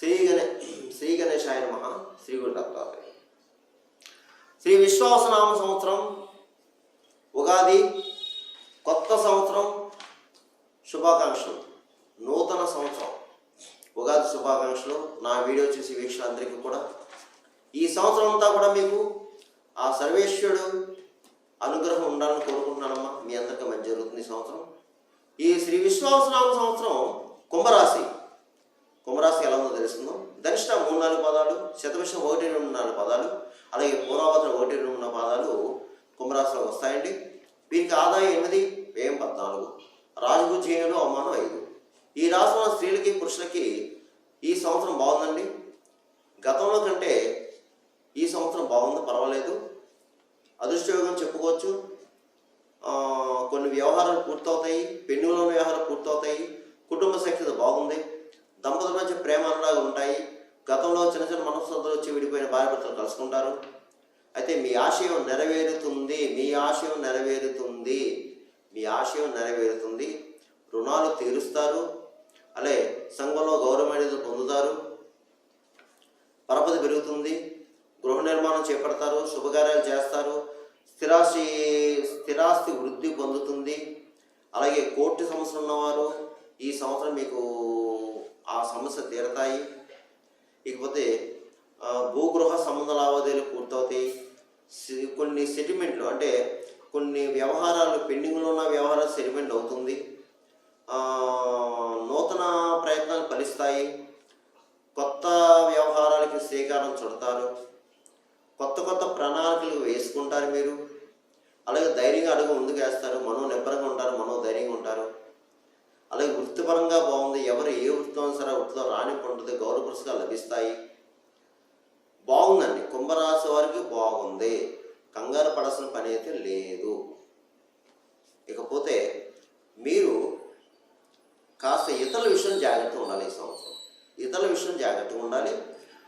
శ్రీ గణే శ్రీ గణేశాయ నమ శ్రీ గురు శ్రీ విశ్వాసనామ సంవత్సరం ఉగాది కొత్త సంవత్సరం శుభాకాంక్షలు. నూతన సంవత్సరం ఉగాది శుభాకాంక్షలు. నా వీడియో చూసి వీక్షలందరికీ కూడా. ఈ సంవత్సరం అంతా కూడా మీకు ఆ సర్వేశ్వరుడు అనుగ్రహం ఉండాలని కోరుకుంటున్నానమ్మా. మీ అందరికీ మంచి జరుగుతుంది ఈ సంవత్సరం. ఈ శ్రీ విశ్వాసనామ సంవత్సరం కుంభరాశి. కుంభరాశి ఎలా ఉందో తెలుసుకుందాం. ధనిష్ట మూడు నాలుగు పదాలు శతవిషం ఒకటి రెండు నాలుగు పదాలు అలాగే పూర్వభద్రం ఒకటి రెండు మూడు పదాలు కుంభరాశిలో వస్తాయండి. వీరికి ఆదాయం ఎనిమిది వ్యయం పద్నాలుగు. రాజభుజయంలో అవమానం ఐదు. ఈ రాశిలో స్త్రీలకి పురుషులకి ఈ సంవత్సరం బాగుందండి. గతంలో కంటే ఈ సంవత్సరం బాగుంది పర్వాలేదు. అదృష్టయోగం చెప్పుకోవచ్చు. కొన్ని వ్యవహారాలు పూర్తవుతాయి పెన్నులోని వ్యవహారాలు పూర్తవుతాయి. కుటుంబ సఖ్యత బాగుంది. దంపతుల మధ్య ప్రేమ అనురాగాలు ఉంటాయి. గతంలో చిన్న చిన్న మనస్పర్ధలు వచ్చి విడిపోయిన భార్య భర్తలు కలుసుకుంటారు. అయితే మీ ఆశయం నెరవేరుతుంది మీ ఆశయం నెరవేరుతుంది మీ ఆశయం నెరవేరుతుంది. రుణాలు తీరుస్తారు. అలాగే సంఘంలో గౌరవమైనది పొందుతారు. పరపతి పెరుగుతుంది. గృహ నిర్మాణం చేపడతారు శుభకార్యాలు చేస్తారు. స్థిరాస్తి స్థిరాస్తి వృద్ధి పొందుతుంది. అలాగే కోర్టు సమస్యలు ఉన్నవారు ఈ సంవత్సరం మీకు ఆ సమస్య తీరతాయి. ఇకపోతే భూగృహ సంబంధ లావాదేవీలు పూర్తవుతాయి. సి- కొన్ని సెటిల్మెంట్లు అంటే కొన్ని వ్యవహారాలు పెండింగ్లో ఉన్న వ్యవహారాలు సెటిల్మెంట్ అవుతుంది. నూతన ప్రయత్నాలు ఫలిస్తాయి. కొత్త వ్యవహారాలకి శ్రీకారం చుడతారు. కొత్త కొత్త ప్రణాళికలు వేసుకుంటారు మీరు. అలాగే ధైర్యంగా అడుగు ముందుకు వేస్తారు మనో నిబ్బరంగా ఉంటారు మనో ధైర్యంగా ఉంటారు అలాగే వృత్తిపరంగా బాగుంది ఎవరు ఏ వృత్తిలో సరే వృత్తిలో గౌరవ పురస్కారాలు లభిస్తాయి. బాగుందండి. కుంభరాశి వారికి బాగుంది. కంగారు పడాల్సిన పని అయితే లేదు. ఇకపోతే మీరు కాస్త ఇతరుల విషయం జాగ్రత్తగా ఉండాలి ఈ సంవత్సరం. ఇతరుల విషయం జాగ్రత్తగా ఉండాలి.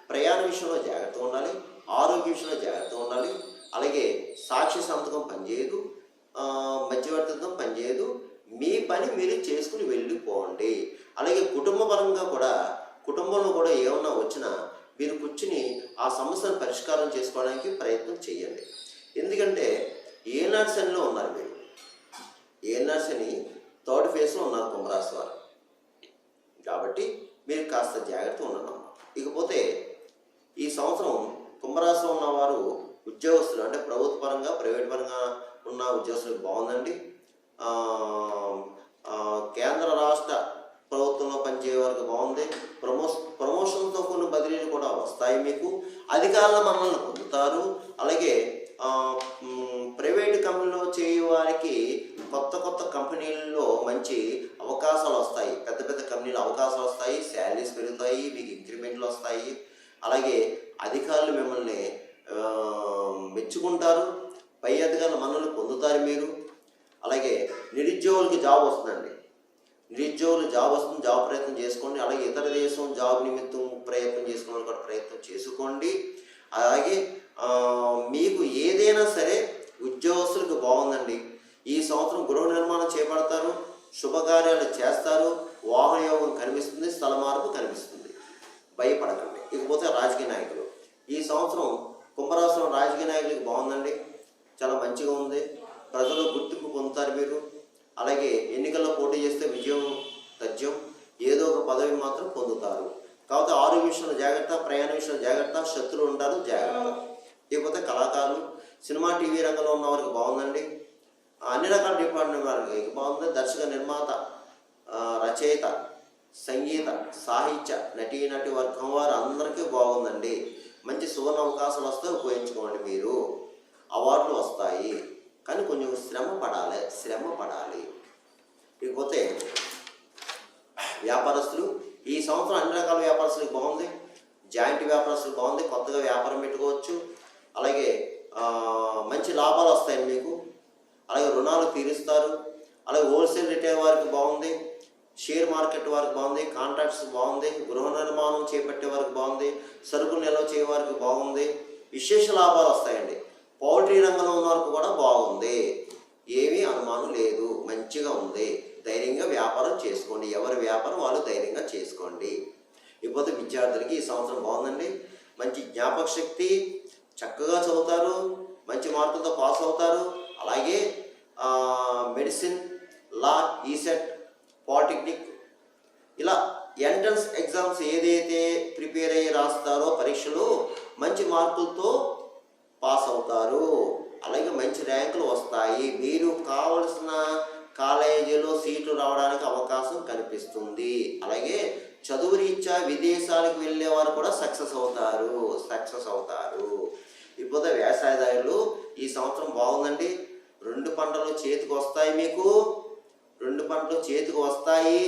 ప్రయాణ విషయంలో జాగ్రత్తగా ఉండాలి. ఆరోగ్య విషయంలో జాగ్రత్తగా ఉండాలి. అలాగే సాక్షి సంతకం పనిచేయదు. మధ్యవర్తిత్వం పనిచేయదు. మీ పని మీరు చేసుకుని వెళ్ళిపోండి. అలాగే కుటుంబ పరంగా కూడా కుటుంబంలో కూడా ఏమన్నా వచ్చినా మీరు కూర్చుని ఆ సమస్యను పరిష్కారం చేసుకోవడానికి ప్రయత్నం చేయండి ఎందుకంటే ఏనాడు శనిలో ఉన్నారు మీరు. ఏనాడు శని థర్డ్ ఫేజ్లో ఉన్నారు కుంభరాశి వారు. కాబట్టి మీరు కాస్త జాగ్రత్త ఉండడం ఇకపోతే ఈ సంవత్సరం కుంభరాశిలో ఉన్నవారు ఉద్యోగస్తులు అంటే ప్రభుత్వ పరంగా ప్రైవేట్ పరంగా ఉన్న ఉద్యోగస్తులకు బాగుందండి. కేంద్ర రాష్ట్ర ప్రభుత్వంలో పనిచేయే వారికి బాగుంది. ప్రమో ప్రమోషన్తో కొన్ని బదిలీలు కూడా వస్తాయి మీకు. అధికారుల మనల్ని పొందుతారు. అలాగే ప్రైవేట్ కంపెనీలో చేయే వారికి కొత్త కొత్త కంపెనీల్లో మంచి అవకాశాలు వస్తాయి. పెద్ద పెద్ద కంపెనీలు అవకాశాలు వస్తాయి. శాలరీస్ పెరుగుతాయి. మీకు ఇంక్రిమెంట్లు వస్తాయి. అలాగే అధికారులు మిమ్మల్ని మెచ్చుకుంటారు. పై అధికారుల మనల్ని పొందుతారు మీరు. అలాగే నిరుద్యోగులకి జాబ్ వస్తుందండి. నిరుద్యోగులు జాబ్ వస్తుంది జాబ్ ప్రయత్నం చేసుకోండి. అలాగే ఇతర దేశం జాబ్ నిమిత్తం ప్రయత్నం చేసుకోవాలని కూడా ప్రయత్నం చేసుకోండి. అలాగే మీకు ఏదైనా సరే ఉద్యోగస్తులకు బాగుందండి. ఈ సంవత్సరం గృహ నిర్మాణం చేపడతారు శుభకార్యాలు చేస్తారు వాహన యోగం కనిపిస్తుంది స్థల మార్పు కనిపిస్తుంది. భయపడకండి. ఇకపోతే రాజకీయ నాయకులు. ఈ సంవత్సరం కుంభరాశిలో రాజకీయ నాయకులకు బాగుందండి. చాలా మంచిగా ఉంది. ప్రజలు గుర్తింపు పొందుతారు మీరు. అలాగే ఎన్నికల్లో పోటీ చేస్తే విజయం తథ్యం ఏదో ఒక పదవి మాత్రం పొందుతారు. కాకపోతే ఆరోగ్య విషయంలో జాగ్రత్త ప్రయాణ విషయంలో జాగ్రత్త శత్రువులు ఉంటారు జాగ్రత్త. ఇకపోతే కళాకారులు సినిమా టీవీ రంగంలో ఉన్న వారికి బాగుందండి. అన్ని రకాల డిపార్ట్మెంట్ వారికి బాగుంది. దర్శక నిర్మాత రచయిత సంగీత సాహిత్య నటీ నటి వర్గం వారు అందరికీ బాగుందండి. మంచి సువర్ణ అవకాశాలు వస్తే ఉపయోగించుకోండి మీరు. అవార్డులు వస్తాయి. కానీ కొంచెం శ్రమ పడాలి శ్రమ పడాలి ఇకపోతే వ్యాపారస్తులు ఈ సంవత్సరం అన్ని రకాల వ్యాపారస్తులకు బాగుంది. జాయింట్ వ్యాపారస్తులు బాగుంది కొత్తగా వ్యాపారం పెట్టుకోవచ్చు. అలాగే మంచి లాభాలు వస్తాయి మీకు. అలాగే రుణాలు తీరుస్తారు. అలాగే హోల్సేల్ రిటైల్ వారికి బాగుంది. షేర్ మార్కెట్ వారికి బాగుంది. కాంట్రాక్ట్స్ బాగుంది. గృహ నిర్మాణం చేపట్టే వారికి బాగుంది. సరుకులు నిల్వ చేయ వారికి బాగుంది. విశేష లాభాలు వస్తాయండి. పౌల్ట్రీ రంగంలో ఉన్న వారికి ఏమీ లేదు. మంచిగా ఉంది. ధైర్యంగా వ్యాపారం చేసుకోండి. ఎవరి వ్యాపారం వాళ్ళు ధైర్యంగా చేసుకోండి. ఇకపోతే విద్యార్థులకి ఈ సంవత్సరం బాగుందండి. మంచి జ్ఞాపక శక్తి చక్కగా చదువుతారు మంచి మార్కులతో పాస్ అవుతారు. అలాగే మెడిసిన్ లా ఈసెట్ పాలిటెక్నిక్ ఇలా ఎంట్రన్స్ ఎగ్జామ్స్ ఏదైతే ప్రిపేర్ అయ్యి రాస్తారో పరీక్షలు మంచి మార్కులతో కనిపిస్తుంది అలాగే చదువు రీత్యా విదేశాలకు వెళ్ళే వారు కూడా సక్సెస్ అవుతారు సక్సెస్ అవుతారు. ఇప్పుడు వ్యవసాయదారులు ఈ సంవత్సరం బాగుందండి. రెండు పంటలు చేతికి వస్తాయి మీకు. రెండు పంటలు చేతికి వస్తాయి.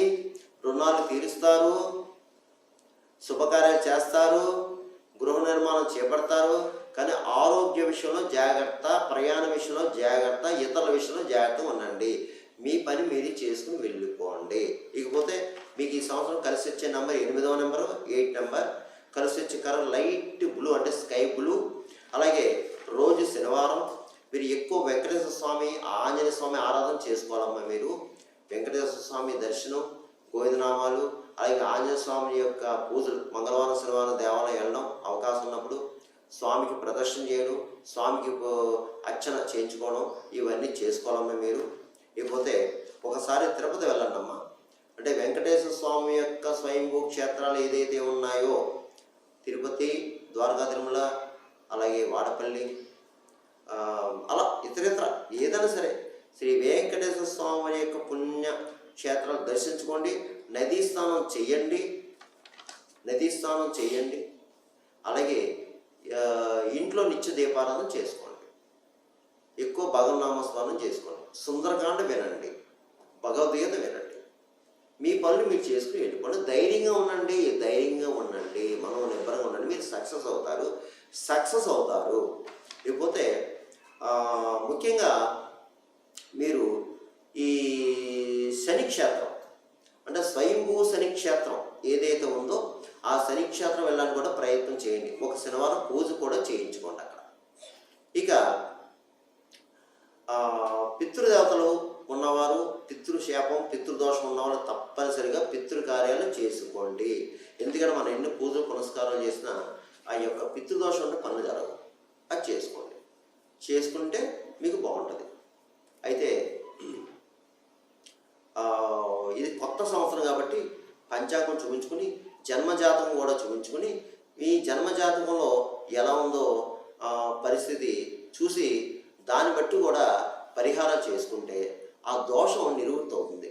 రుణాలు తీరుస్తారు. శుభకార్యాలు చేస్తారు. గృహ నిర్మాణం చేపడతారు. కానీ ఆరోగ్య విషయంలో జాగ్రత్త ప్రయాణ విషయంలో జాగ్రత్త ఇతరుల విషయంలో జాగ్రత్త ఉండండి. మీ పని మీరు చేసుకుని వెళ్ళిపోండి. సంవత్సరం కలిసి వచ్చే నెంబర్ ఎనిమిదవ నెంబరు ఎయిట్ నెంబర్ కలిసి వచ్చే కలర్ లైట్ బ్లూ అంటే స్కై బ్లూ అలాగే రోజు శనివారం మీరు ఎక్కువ వెంకటేశ్వర స్వామి ఆంజనేయ స్వామి ఆరాధన చేసుకోవాలమ్మా మీరు. వెంకటేశ్వర స్వామి దర్శనం గోవిందనామాలు అలాగే ఆంజనేయ స్వామి యొక్క పూజలు మంగళవారం శనివారం దేవాలయం వెళ్ళడం అవకాశం ఉన్నప్పుడు స్వామికి ప్రదర్శన చేయడం స్వామికి అర్చన చేయించుకోవడం ఇవన్నీ చేసుకోవాలమ్మా మీరు. ఇకపోతే ఒకసారి తిరుపతి వెళ్ళండి అమ్మా అంటే వెంకటేశ్వర స్వామి యొక్క స్వయంభూ క్షేత్రాలు ఏదైతే ఉన్నాయో తిరుపతి ద్వారకా తిరుమల అలాగే వాడపల్లి అలా ఇతరితర ఏదైనా సరే శ్రీ వెంకటేశ్వర స్వామి యొక్క పుణ్య క్షేత్రాలు దర్శించుకోండి నదీ స్నానం చెయ్యండి నదీ స్నానం చెయ్యండి అలాగే ఇంట్లో నిత్య దీపారాధన చేసుకోండి ఎక్కువ భగవన్నామస్మరణ చేసుకోండి సుందరకాండ వినండి భగవద్గీత వినండి. మీ పనులు మీరు చేసుకుని వెళ్ళిపోండి ధైర్యంగా ఉండండి ధైర్యంగా ఉండండి మనం నిబ్బరంగా ఉండండి. మీరు సక్సెస్ అవుతారు. సక్సెస్ అవుతారు. లేకపోతే ముఖ్యంగా మీరు ఈ శని క్షేత్రం అంటే స్వయంభూ శని క్షేత్రం ఏదైతే ఉందో ఆ శనిక్షేత్రం వెళ్ళడానికి కూడా ప్రయత్నం చేయండి. ఒక శనివారం పూజ కూడా చేయించుకోండి అక్కడ. ఇక పితృదేవతలు ఉన్నవారు పితృశాపం పితృదోషం ఉన్నవారు తప్పనిసరిగా పితృకార్యాలు చేసుకోండి. ఎందుకంటే మనం ఎన్ని పూజలు పునస్కారాలు చేసినా ఆ యొక్క పితృదోషం ఉంటే పనులు జరగదు అది చేసుకోండి. చేసుకుంటే మీకు బాగుంటుంది. అయితే ఇది కొత్త సంవత్సరం కాబట్టి పంచాంగం చూపించుకుని జన్మజాతకం కూడా చూపించుకుని మీ జన్మజాతకంలో ఎలా ఉందో ఆ, పరిస్థితి చూసి దాన్ని బట్టి కూడా పరిహారం చేసుకుంటే ఆ దోషం నిరువృత్తి అవుతుంది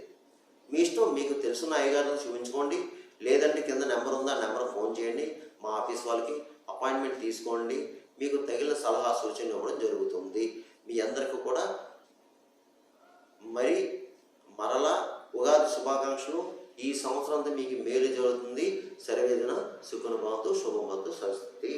మీ ఇష్టం మీకు తెలుసున్న అయ్యగారిని చూపించుకోండి లేదంటే కింద నెంబర్ ఉందా నెంబర్ ఫోన్ చేయండి. మా ఆఫీస్ వాళ్ళకి అపాయింట్మెంట్ తీసుకోండి. మీకు తగిన సలహా సూచనలు ఇవ్వడం జరుగుతుంది. మీ అందరికీ కూడా మరి మరలా ఉగాది శుభాకాంక్షలు. ఈ సంవత్సరం అంతా మీకు మేలు జరుగుతుంది. సర్వేదన సుఖనుభవంతు శుభవంతు సరస్వతి